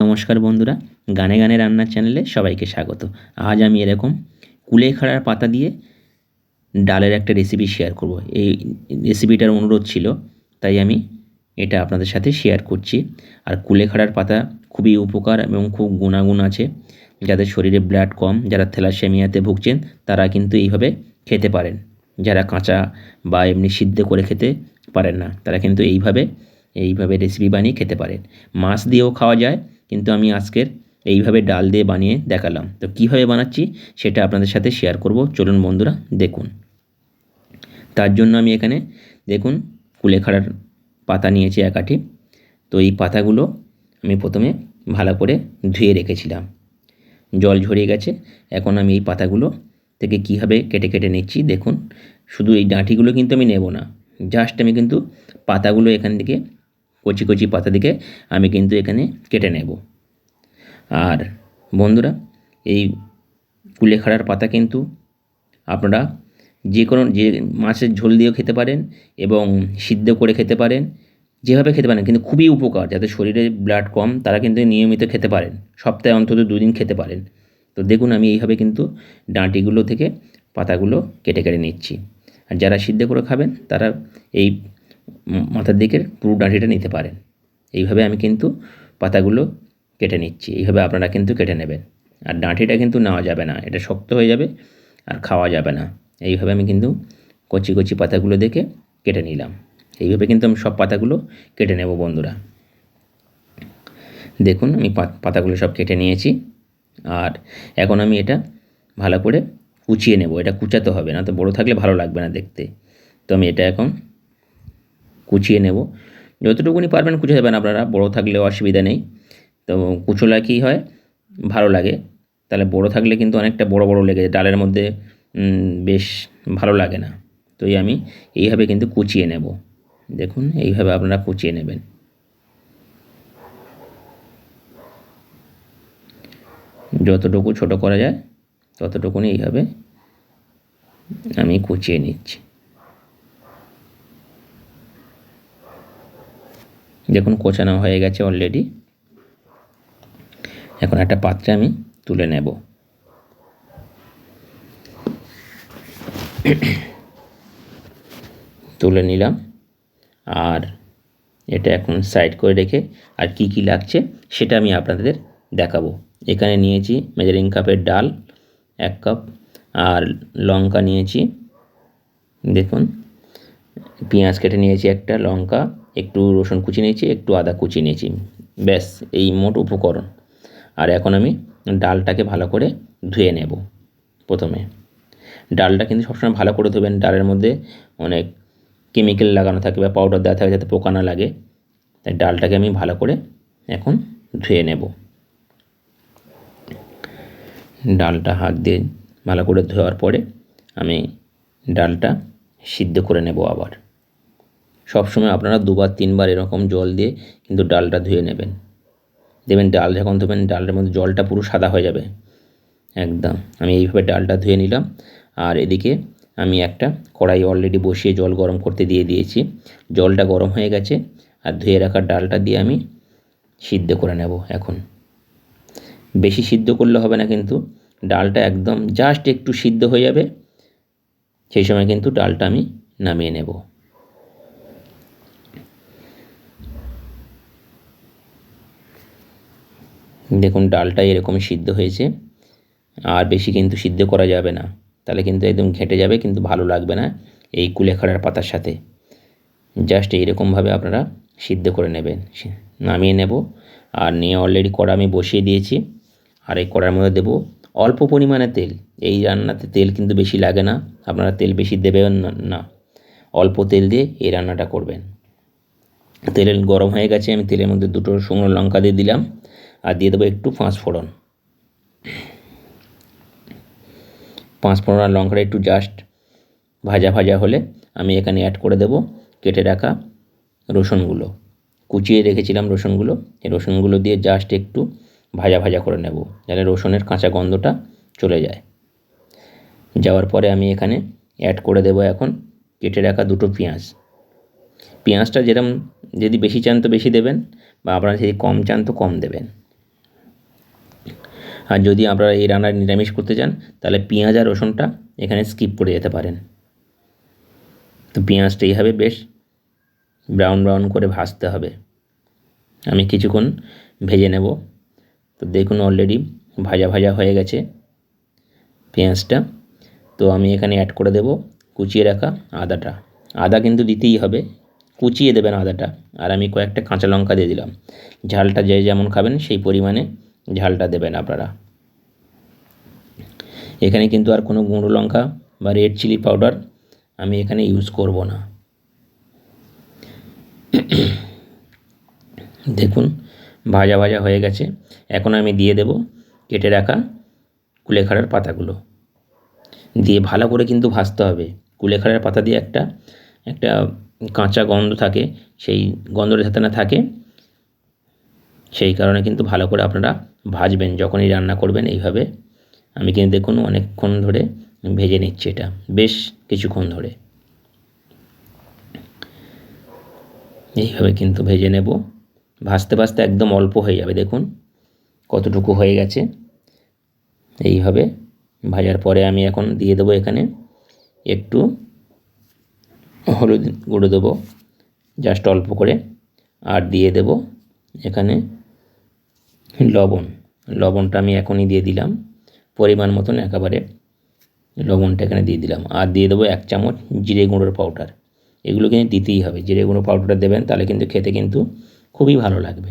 নমস্কার বন্ধুরা, গানে গানে রান্নার চ্যানেলে সবাইকে স্বাগত। আজ আমি এরকম কুলেখাড়ার পাতা দিয়ে ডালের একটা রেসিপি শেয়ার করব। এই রেসিপিটার অনুরোধ ছিল, তাই আমি এটা আপনাদের সাথে শেয়ার করছি। আর কুলেখাড়ার পাতা খুবই উপকার এবং খুব গুণাগুণ আছে। যাদের শরীরে ব্লাড কম, যারা থ্যালাসেমিয়াতে ভুগছেন, তারা কিন্তু এইভাবে খেতে পারেন। যারা কাঁচা বা এমনি সিদ্ধ করে খেতে পারেন না, তারা কিন্তু এইভাবে এইভাবে রেসিপি বানিয়ে খেতে পারেন। মাছ দিয়েও খাওয়া যায় কিন্তু আমি আজকের এইভাবে ডাল দিয়ে বানিয়ে দেখালাম। তো কীভাবে বানাচ্ছি সেটা আপনাদের সাথে শেয়ার করব। চলুন বন্ধুরা, দেখুন। তার জন্য আমি এখানে, দেখুন, কুলেখাড়ার পাতা নিয়েছি এক আটি। তো এই পাতাগুলো আমি প্রথমে ভালো করে ধুয়ে রেখেছিলাম। জল ঝরিয়ে গেছে। এখন আমি এই পাতাগুলো থেকে কীভাবে কেটে কেটে নিচ্ছি, দেখুন। শুধু এই ডাঁটিগুলো কিন্তু আমি নেব না। জাস্ট আমি কিন্তু পাতাগুলো এখান থেকে কচি কচি পাতা দিকে আমি কিন্তু এখানে কেটে নেব। আর বন্ধুরা, এই কুলেখাড়ার পাতা কিন্তু আপনারা যে কোনো যে মাছের ঝোল দিয়েও খেতে পারেন এবং সিদ্ধ করে খেতে পারেন, যেভাবে খেতে পারেন, কিন্তু খুবই উপকার যাদের শরীরে ব্লাড কম, তারা কিন্তু নিয়মিত খেতে পারেন, সপ্তাহে অন্তত দুদিন খেতে পারেন। তো দেখুন, আমি এইভাবে কিন্তু ডাঁটিগুলো থেকে পাতাগুলো কেটে কেটে নিচ্ছি। আর যারা সিদ্ধ করে খাবেন, তারা এই মাথার দিকের পুরো ডাঁটিটা নিতে পারেন। এইভাবে আমি কিন্তু পাতাগুলো কেটে নিচ্ছি। এইভাবে আপনারা কিন্তু কেটে নেবেন। আর ডাঁটিটা কিন্তু নেওয়া যাবে না। এটা শক্ত হয়ে যাবে আর খাওয়া যাবে না। এইভাবে আমি কিন্তু কচি কচি পাতাগুলো দেখে কেটে নিলাম। এইভাবে কিন্তু আমি সব পাতাগুলো কেটে নেব বন্ধুরা। দেখুন, আমি পাতাগুলো সব কেটে নিয়েছি। আর এখন আমি এটা ভালো করে কুচিয়ে নেব। এটা কুচাতে হবে, না তো বড়ো থাকলে ভালো লাগবে না দেখতে। তো আমি এটা এখন কুচিয়ে নেব। যতটুকুনি পারবেন কুচিয়ে দেবেন আপনারা, বড় থাকলেও অসুবিধা নেই। তো কুচোলা কী হয়? ভালো লাগে। তাহলে বড় থাকলে কিন্তু অনেকটা বড় বড় লেগে যায়, ডালের মধ্যে বেশ ভালো লাগে না। তো এই আমি এইভাবে কিন্তু কুচিয়ে নেব। দেখুন, এইভাবে আপনারা কুচিয়ে নেবেন। যতটুকু ছোট করা যায়, ততটুকুনি এইভাবে আমি কুচিয়ে নিচ্ছি। দেখুন কোচানো হয়ে গেছে অলরেডি এখন একটা পাত্রে আমি তুলে নেব। তুলে নিলাম। আর এটা এখন সাইড করে রেখে আর কি কি লাগছে সেটা আমি আপনাদের দেখাবো। এখানে নিয়েছি মেজারিং কাপের ডাল, এক কাপ আর লঙ্কা নিয়েছি। দেখুন, পেঁয়াজ কেটে নিয়েছি একটা, লঙ্কা একটু রসুন কুচি নিয়েছি, একটু আদা কুচি নিয়েছি। ব্যাস, এই মোট উপকরণ। আর এখন আমি ডালটাকে ভালো করে ধুয়ে নেব প্রথমে। ডালটা কিন্তু সবসময় ভালো করে ধুবেন। ডালের মধ্যে অনেক কেমিক্যাল লাগানো থাকে বা পাউডার দেওয়া থাকে যাতে পোকা না লাগে। তাই ডালটাকে আমি ভালো করে এখন ধুয়ে নেব। ডালটা হাত দিয়ে ভালো করে ধোয়ার পরে আমি ডালটা সিদ্ধ করে নেব আবার। সবসময় আপনারা দুবার, তিনবার এরকম জল দিয়ে কিন্তু ডালটা ধুয়ে নেবেন। দেবেন ডাল যখন ধোবেন ডালের মধ্যে জলটা পুরো সাদা হয়ে যাবে। একদম। আমি এইভাবে ডালটা ধুয়ে নিলাম। আর এদিকে আমি একটা কড়াই অলরেডি বসিয়ে জল গরম করতে দিয়ে দিয়েছি। জলটা গরম হয়ে গেছে। আর ধুয়ে রাখা ডালটা দিয়ে আমি সিদ্ধ করে নেব এখন। বেশি সিদ্ধ করলে হবে না কিন্তু। ডালটা একদম জাস্ট একটু সিদ্ধ হয়ে যাবে। সেই সময় কিন্তু ডালটা আমি নামিয়ে নেব। দেখুন, ডালটা এরকম সিদ্ধ হয়েছে। আর বেশি কিন্তু সিদ্ধ করা যাবে না। তাহলে কিন্তু একদম ঘেঁটে যাবে, কিন্তু ভালো লাগবে না এই কুলেখাড়ার পাতার সাথে। জাস্ট এইরকমভাবে আপনারা সিদ্ধ করে নেবেন। নামিয়ে নেব। আর নিয়ে অলরেডি কড়া আমি বসিয়ে দিয়েছি। আর এই কড়ার মধ্যে দেবো অল্প পরিমাণে তেল। এই রান্নাতে তেল কিন্তু বেশি লাগে না। আপনারা তেল বেশি দেবেন না অল্প তেল দিয়ে এই রান্নাটা করবেন। তেলের গরম হয়ে গেছে, আমি তেলের মধ্যে দুটো শুকনো লঙ্কা দিয়ে দিলাম। আর দিয়ে দেবো একটু পাঁচ ফোড়ন। পাঁচ ফোড়ন আর লঙ্কাটা একটু জাস্ট ভাজা ভাজা হলে আমি এখানে অ্যাড করে দেব কেটে রাখা রসুনগুলো। কুচিয়ে রেখেছিলাম রসুনগুলো, এই রসুনগুলো দিয়ে জাস্ট একটু ভাজা ভাজা করে নেব যাতে রসুনের কাঁচা গন্ধটা চলে যায়। যাওয়ার পরে আমি এখানে অ্যাড করে দেব এখন কেটে রাখা দুটো পেঁয়াজ। পেঁয়াজটা যেরকম যদি বেশি চান তো বেশি দেবেন বা আপনারা যদি কম চান তো কম দেবেন। আর যদি আপনারা এই রান্নার নিরামিষ করতে চান, তাহলে পেঁয়াজ আর রসুনটা এখানে স্কিপ করে যেতে পারেন। তো পেঁয়াজটা এইভাবে বেশ ব্রাউন ব্রাউন করে ভাজতে হবে। আমি কিছুক্ষণ ভেজে নেব। তো দেখুন অলরেডি ভাজা ভাজা হয়ে গেছে পেঁয়াজটা। তো আমি এখানে অ্যাড করে দেব কুচিয়ে রাখা আদাটা। আদা কিন্তু দিতেই হবে, কুচিয়ে দেবেন আদাটা। আর আমি কয়েকটা কাঁচা লঙ্কা দিয়ে দিলাম। ঝালটা যে যেমন খাবেন সেই পরিমাণে ঝালটা দেবেন আপনারা। এখানে কিন্তু আর কোনো গুঁড়ো লঙ্কা বা রেড চিলি পাউডার আমি এখানে ইউজ করব না। দেখুন, ভাজা ভাজা হয়ে গেছে। এখন আমি দিয়ে দেব কেটে রাখা কুলেখাড়ার পাতাগুলো। দিয়ে ভালো করে কিন্তু ভাজতে হবে। কুলেখাড়ার পাতা দিয়ে একটা একটা কাঁচা গন্ধ থাকে, সেই গন্ধটা যাতে না থাকে সেই কারণে কিন্তু ভালো করে আপনারা ভাজবেন, যখনই রান্না করবেন এইভাবে। আমি কিন্তু দেখুন অনেকক্ষণ ধরে ভেজে নিচ্ছি এটা, বেশ কিছুক্ষণ ধরে। এইভাবে কিন্তু ভেজে নেব। ভাজতে ভাজতে একদম অল্প হয়ে যাবে, দেখুন কতটুকু হয়ে গেছে। এইভাবে ভাজার পরে আমি এখন দিয়ে দেবো এখানে একটু হলুদ গুঁড়ো দেবো, জাস্ট অল্প করে। আর দিয়ে দেব এখানে লবণ। লবণটা আমি এখনই দিয়ে দিলাম। পরিমাণ মতন একেবারে লবণটা এখানে দিয়ে দিলাম। আর দিয়ে দেবো এক চামচ জিরে গুঁড়োর পাউডার এগুলো কিন্তু দিতেই হবে। জিরে গুঁড়ো পাউডারটা দেবেন, তাহলে কিন্তু খেতে কিন্তু খুবই ভালো লাগবে।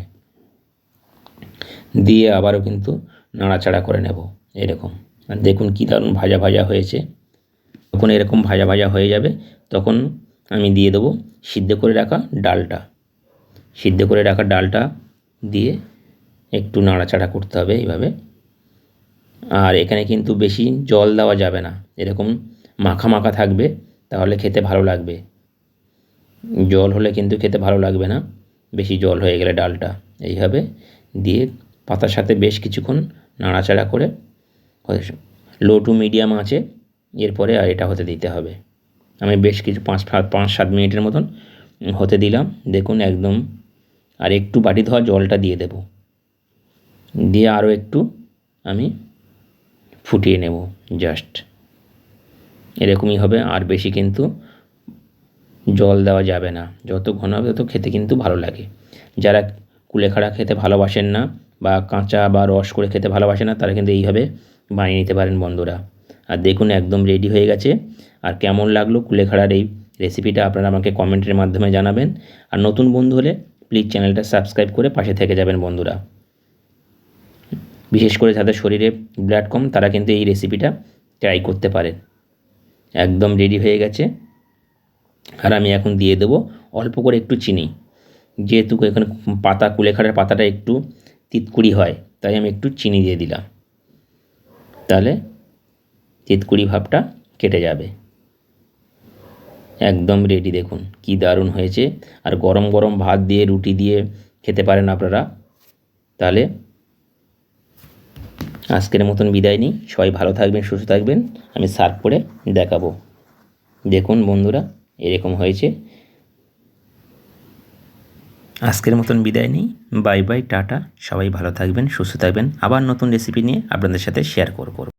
দিয়ে আবারও কিন্তু নাড়াচাড়া করে নেব এরকম। দেখুন কী দারুণ ভাজা ভাজা হয়েছে। যখন এরকম ভাজা ভাজা হয়ে যাবে, তখন আমি দিয়ে দেবো সিদ্ধ করে রাখা ডালটা। সিদ্ধ করে রাখা ডালটা দিয়ে একটু নাড়াচাড়া করতে হবে এইভাবে। আর এখানে কিন্তু বেশি জল দেওয়া যাবে না। এরকম মাখা মাখা থাকবে, তাহলে খেতে ভালো লাগবে। জল হলে কিন্তু খেতে ভালো লাগবে না। বেশি জল হয়ে গেলে ডালটা। এইভাবে দিয়ে পাতার সাথে বেশ কিছুক্ষণ নাড়াচাড়া করে লো টু মিডিয়াম আছে, এরপরে আর এটা হতে দিতে হবে। আমি বেশ কিছু পাঁচ পাঁচ সাত মিনিটের মতন হতে দিলাম। দেখুন একদম আর একটু বাটি ধোয়া জলটা দিয়ে দেব। দিয়ে আরও একটু আমি ফুটিয়ে নেব জাস্ট এরকমই হবে, আর বেশি কিন্তু জল দেওয়া যাবে না। যত ঘন হবে তত খেতে কিন্তু ভালো লাগে। যারা কুলেখাড়া খেতে ভালোবাসেন না বা কাঁচা বা রস করে খেতে ভালোবাসে না, তারা কিন্তু এইভাবে বানিয়ে নিতে পারেন বন্ধুরা। আর দেখুন একদম রেডি হয়ে গেছে। আর কেমন লাগল কুলেখাড়ার এই রেসিপিটা আপনারা আমাকে কমেন্টের মাধ্যমে জানাবেন। আর নতুন বন্ধু হলে প্লিজ চ্যানেলটা সাবস্ক্রাইব করে পাশে থেকে যাবেন বন্ধুরা। বিশেষ করে যাদের শরীরে ব্লাড কম, তারা কিন্তু এই রেসিপিটা ট্রাই করতে পারেন একদম রেডি হয়ে গেছে। আর আমি এখন দিয়ে দেবো অল্প করে একটু চিনি। যেহেতু এখানে পাতা, কুলেখাড়ার পাতাটা একটু তিতকুড়ি হয়, তাই আমি একটু চিনি দিয়ে দিলাম। তাহলে তিতকুড়ি ভাবটা কেটে যাবে। একদম রেডি দেখুন, কি দারুণ হয়েছে। আর গরম গরম ভাত দিয়ে, রুটি দিয়ে খেতে পারেন আপনারা। তাহলে আজকের মতন বিদায় নিই। সবাই ভালো থাকবেন, সুস্থ থাকবেন। আমি সার্ভ করে দেখাবো। দেখুন বন্ধুরা, এরকম হয়েছে। আজকের মতন বিদায় নিই। Bye bye, tata. সবাই ভালো থাকবেন, সুস্থ থাকবেন। আবার নতুন রেসিপি নিয়ে আপনাদের সাথে শেয়ার করব।